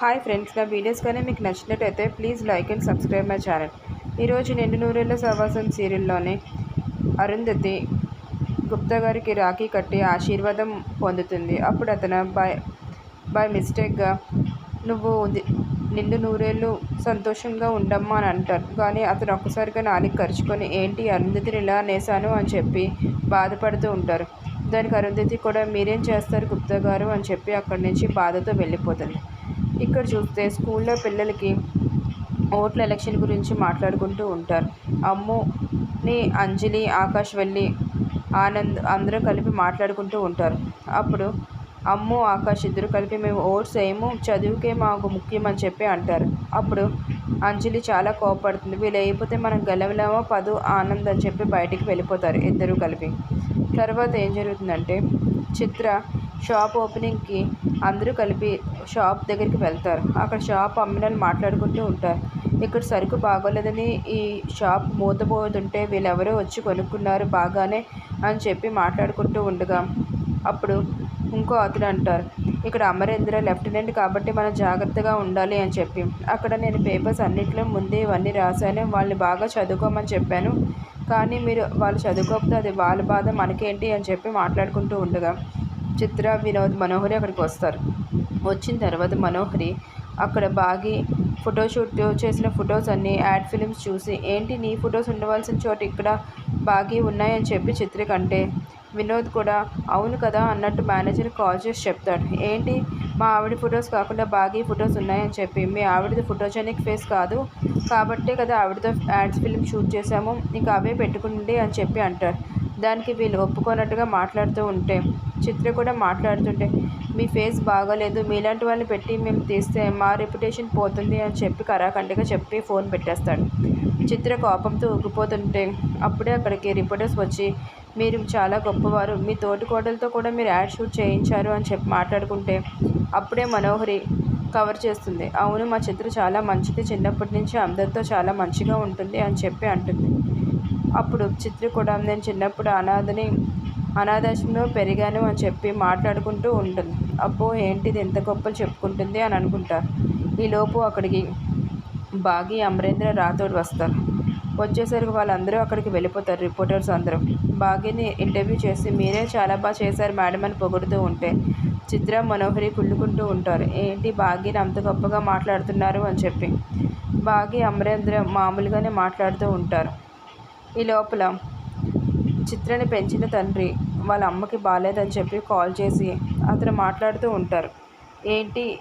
Hi friends నా videos కానీ మీకు నచ్చినట్టయితే please like and subscribe my channel ఈరోజు నిండు నూరేళ్ళ సహవాసం సీరియల్లోనే అరుంధతి గుప్తా గారికి రాఖీ కట్టి ఆశీర్వాదం పొందుతుంది. అప్పుడు అతను బై బై మిస్టేక్గా నువ్వు నిండు నూరేళ్ళు సంతోషంగా ఉండమ్మా అని అంటారు. కానీ అతను ఒక్కసారిగా నాలుగు ఖర్చుకొని ఏంటి అరుంధతిని ఇలా నేసాను అని చెప్పి బాధపడుతూ ఉంటారు. దానికి అరుంధతి కూడా మీరేం చేస్తారు గుప్తా గారు అని చెప్పి అక్కడి నుంచి బాధతో వెళ్ళిపోతుంది. ఇక్కడ చూస్తే స్కూల్లో పిల్లలకి ఓట్ల ఎలక్షన్ గురించి మాట్లాడుకుంటూ ఉంటారు. అమ్ము! ని అంజలి ఆకాష్ వెళ్ళి ఆనంద్ అందరూ కలిపి మాట్లాడుకుంటూ ఉంటారు. అప్పుడు అమ్ము ఆకాష్ ఇద్దరు కలిపి మేము ఓట్స్ ఏమో చదువుకే మాకు ముఖ్యం అని చెప్పి అంటారు. అప్పుడు అంజలి చాలా కోపడుతుంది. వీళ్ళు అయిపోతే మనం గెలవలేమో పదు ఆనంద్ అని చెప్పి బయటికి వెళ్ళిపోతారు ఇద్దరు కలిపి. తర్వాత ఏం జరుగుతుందంటే చిత్ర షాప్ ఓపెనింగ్కి అందరూ కలిపి షాప్ దగ్గరికి వెళ్తారు. అక్కడ షాప్ అమ్మిన మాట్లాడుకుంటూ ఉంటారు. ఇక్కడ సరుకు బాగోలేదని ఈ షాప్ మూతపోతుంటే వీళ్ళెవరో వచ్చి కొనుక్కున్నారు బాగానే అని చెప్పి మాట్లాడుకుంటూ ఉండగా అప్పుడు ఇంకో అతడు అంటారు ఇక్కడ అమరేంద్ర లెఫ్టినెంట్ కాబట్టి మనం జాగ్రత్తగా ఉండాలి అని చెప్పి. అక్కడ నేను పేపర్స్ అన్నింటిలో ముందే ఇవన్నీ రాశాను. వాళ్ళని బాగా చదువుకోమని చెప్పాను. కానీ మీరు వాళ్ళు చదువుకోకపోతే అది వాళ్ళ బాధ మనకేంటి అని చెప్పి మాట్లాడుకుంటూ ఉండగా చిత్ర వినోద్ మనోహరి అక్కడికి వస్తారు. వచ్చిన తర్వాత మనోహరి అక్కడ బాగి ఫోటోషూట్ చేసిన ఫొటోస్ అన్నీ యాడ్ ఫిలిమ్స్ చూసి ఏంటి నీ ఫొటోస్ ఉండవలసిన చోట ఇక్కడ బాగి ఉన్నాయని చెప్పి చిత్రకంటే వినోద్ కూడా అవును కదా అన్నట్టు మేనేజర్ కాల్ చేసి చెప్తాడు. ఏంటి మా ఆవిడ ఫొటోస్ కాకుండా బాగా ఫొటోస్ ఉన్నాయని చెప్పి మీ ఆవిడది ఫోటోజెనిక్ ఫేస్ కాదు కాబట్టే కదా ఆవిడతో యాడ్స్ ఫిల్మ్ షూట్ చేసాము ఇంకా అవే పెట్టుకుండి అని చెప్పి అంటారు. దానికి వీళ్ళు ఒప్పుకోనట్టుగా మాట్లాడుతూ ఉంటే చిత్ర కూడా మాట్లాడుతుంటే మీ ఫేస్ బాగోలేదు మీలాంటి వాళ్ళని పెట్టి మేము తీస్తే మా రెప్యుటేషన్ పోతుంది అని చెప్పి కరాఖండిగా చెప్పి ఫోన్ పెట్టేస్తాడు. చిత్ర కోపంతో ఊగిపోతుంటే అప్పుడే అక్కడికి రిపోర్టర్స్ వచ్చి మీరు చాలా గొప్పవారు మీ తోటి కోడలతో కూడా మీరు యాడ్ షూట్ చేయించారు అని చెప్పి మాట్లాడుకుంటే అప్పుడే మనోహరి కవర్ చేస్తుంది. అవును మా చిత్ర చాలా మంచిది చిన్నప్పటి నుంచి అందరితో చాలా మంచిగా ఉంటుంది అని చెప్పి అంటుంది. అప్పుడు చిత్ర కూడా నేను చిన్నప్పుడు అనాథని అనాథాశ్రమంలో పెరిగాను అని చెప్పి మాట్లాడుకుంటూ ఉంటుంది. అబ్బో ఏంటిది ఎంత గొప్పలు చెప్పుకుంటుంది అని అనుకుంటారు. ఈలోపు అక్కడికి బాగి అమరేంద్ర రాథోడ్ వస్తారు. వచ్చేసరికి వాళ్ళందరూ అక్కడికి వెళ్ళిపోతారు రిపోర్టర్స్ అందరూ. బాగిని ఇంటర్వ్యూ చేసి మీరే చాలా బాగా చేశారు మేడం అని పొగుడుతూ ఉంటే చిత్ర మనోహరి కుళ్ళుకుంటూ ఉంటారు. ఏంటి బాగిని అంత గొప్పగా మాట్లాడుతున్నారు అని చెప్పి బాగి అమరేంద్ర మామూలుగానే మాట్లాడుతూ ఉంటారు. ఈ లోపల చిత్రని పెంచిన తండ్రి వాళ్ళ అమ్మకి బాగాలేదని చెప్పి కాల్ చేసి అతను మాట్లాడుతూ ఉంటారు. ఏంటి?